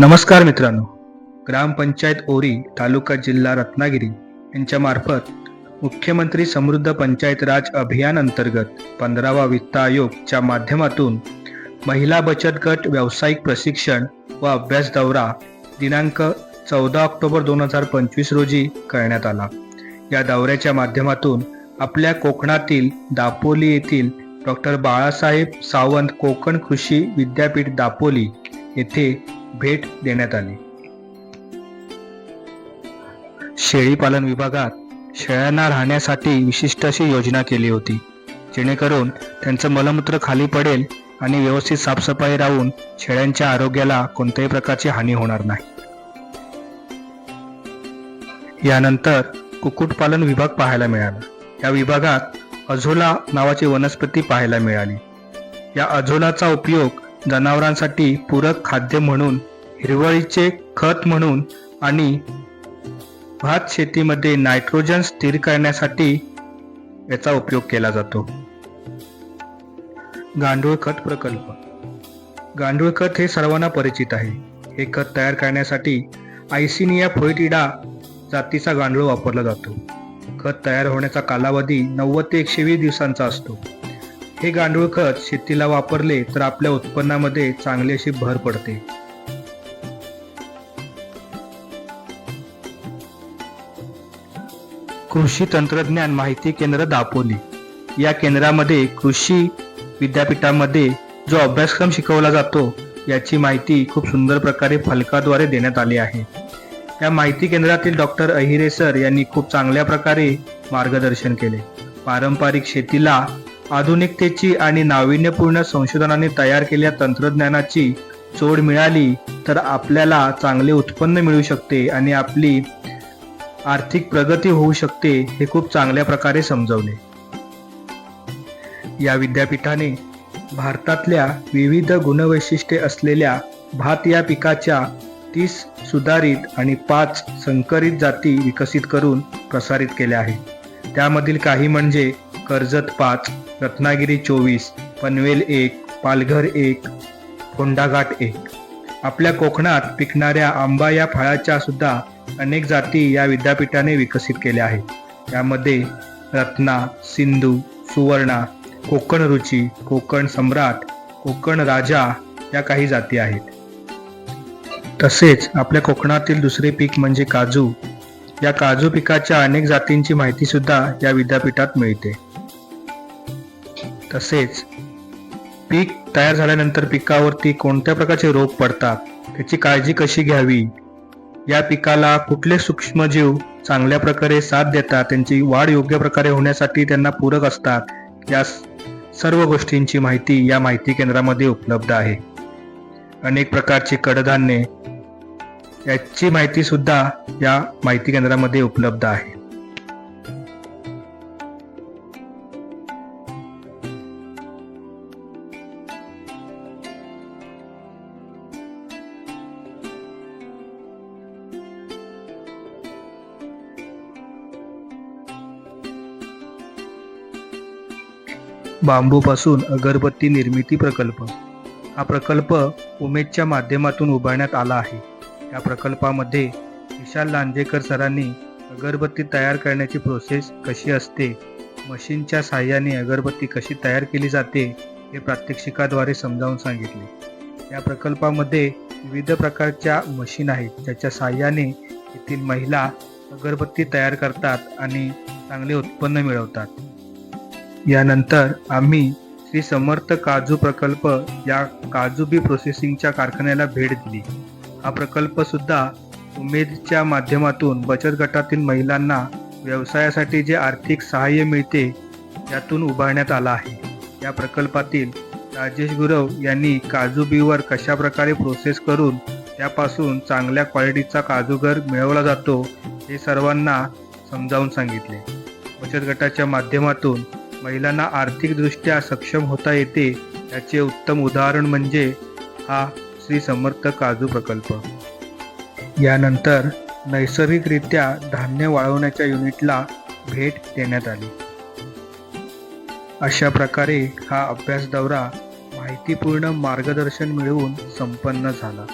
नमस्कार मित्रांनो. ग्रामपंचायत ओरी तालुका जिल्हा रत्नागिरी यांच्यामार्फत मुख्यमंत्री समृद्ध पंचायत राज अभियान अंतर्गत पंधरावा वित्त आयोगच्या माध्यमातून महिला बचत गट व्यावसायिक प्रशिक्षण व अभ्यास दौरा दिनांक चौदा ऑक्टोबर दोन हजार पंचवीस रोजी करण्यात आला. या दौऱ्याच्या माध्यमातून आपल्या कोकणातील दापोली येथील डॉक्टर बाळासाहेब सावंत कोकण कृषी विद्यापीठ दापोली येथे भेट देण्यात आली. शेळीपालन विभागात शेळ्यांना राहण्यासाठी विशिष्ट अशी योजना केली होती. जेणेकरून त्यांचं मलमूत्र खाली पडेल आणि व्यवस्थित साफसफाई राहून शेळ्यांच्या आरोग्याला कोणत्याही प्रकारची हानी होणार नाही. यानंतर कुक्कुटपालन विभाग पाहायला मिळाला. या विभागात अझोला नावाची वनस्पती पाहायला मिळाली. या अझोलाचा उपयोग जनावरांसाठी पूरक खाद्य म्हणून हिरवळीचे खत म्हणून आणि भात शेतीमध्ये नायट्रोजन स्थिर करण्यासाठी याचा उपयोग केला जातो. गांडूळ खत प्रकल्प. गांडूळ खत हे सर्वांना परिचित आहे. हे खत तयार करण्यासाठी आयसिनिया फोइटिडा जातीचा गांडूळ वापरला जातो. खत तयार होण्याचा कालावधी नव्वद ते एकशे वीस दिवसांचा असतो. हे गांडूळ खत शेतीला वापरले तर आपल्या उत्पन्नामध्ये चांगली अशी भर पडते. कृषी तंत्रज्ञान माहिती केंद्र दापोली. या केंद्रामध्ये कृषी विद्यापीठामध्ये जो अभ्यासक्रम शिकवला जातो याची माहिती खूप सुंदर प्रकारे फलकाद्वारे देण्यात आली आहे. या माहिती केंद्रातील डॉक्टर अहिरे सर यांनी खूप चांगल्या प्रकारे मार्गदर्शन केले. पारंपरिक शेतीला आधुनिकतेची आणि नाविन्यपूर्ण संशोधनाने तयार केलेल्या तंत्रज्ञानाची जोड मिळाली तर आपल्याला चांगले उत्पन्न मिळू शकते आणि आपली आर्थिक प्रगती होऊ शकते हे खूप चांगल्या प्रकारे समजवले. या विद्यापीठाने भारतातल्या विविध गुणवैशिष्ट्ये असलेल्या भात या पिकाच्या तीस सुधारित आणि पाच संकरित जाती विकसित करून प्रसारित केल्या आहेत. त्यामधील काही म्हणजे कर्जत पाच रत्नागिरी चोवीस पनवेल एक पालघर एक कोंडाघाट एक. आपल्या कोकणात पिकणाऱ्या आंबा या फळाच्या सुद्धा अनेक जाती या विद्यापीठाने विकसित केल्या आहेत. त्यामध्ये रत्ना सिंधू सुवर्णा कोकण रुची कोकण सम्राट कोकण राजा या काही जाती आहेत. तसेच आपल्या कोकणातील दुसरे पीक म्हणजे काजू. या काजू पिकाच्या अनेक जातींची माहिती सुद्धा या विद्यापीठात मिळते. तसेच पीक तयार झाल्यानंतर पिकावरती कोणत्या प्रकारचे रोग पडतात त्याची काळजी कशी घ्यावी? या पिकाला कुठले सूक्ष्मजीव चांगल्या प्रकारे साथ देतात त्यांची वाढ योग्य प्रकारे होण्यासाठी त्यांना पूरक असतात या सर्व गोष्टींची माहिती या माहिती केंद्रामध्ये उपलब्ध आहे. अनेक प्रकारची कडधान्ये याची माहिती सुद्धा या माहिती केंद्रामध्ये उपलब्ध आहे. बांबूपासून अगरबत्ती निर्मिती प्रकल्प. हा प्रकल्प उमेदच्या माध्यमातून उभारण्यात आला आहे. या प्रकल्पामध्ये विशाल लांजेकर सरांनी अगरबत्ती तयार करण्याची प्रोसेस कशी असते मशीनच्या साहाय्याने अगरबत्ती कशी तयार केली जाते हे प्रात्यक्षिकाद्वारे समजावून सांगितले. या प्रकल्पामध्ये विविध प्रकारच्या मशीन आहेत ज्याच्या साहाय्याने येथील महिला अगरबत्ती तयार करतात आणि चांगले उत्पन्न मिळवतात. यानंतर आम्ही श्री समर्थ काजू प्रकल्प या काजू बी प्रोसेसिंगच्या कारखान्याला भेट दिली. हा प्रकल्प सुद्धा उमेदच्या माध्यमातून बचत गटातील महिलांना व्यवसायासाठी जे आर्थिक सहाय्य मिळते यातून उभारण्यात आला आहे. या प्रकल्पातील राजेश गुरव यांनी काजू बीवर कशा प्रकारे प्रोसेस करून त्यापासून चांगल्या क्वालिटीचा काजूगर मिळवला जातो हे सर्वांना समजावून सांगितले. बचत गटाच्या माध्यमातून महिलांना आर्थिकदृष्ट्या सक्षम होता येते याचे उत्तम उदाहरण म्हणजे हा श्री समर्थ काजू प्रकल्प. यानंतर नैसर्गिकरित्या धान्य वाळवण्याच्या युनिटला भेट देण्यात आली. अशा प्रकारे हा अभ्यास दौरा माहितीपूर्ण मार्गदर्शन मिळवून संपन्न झाला.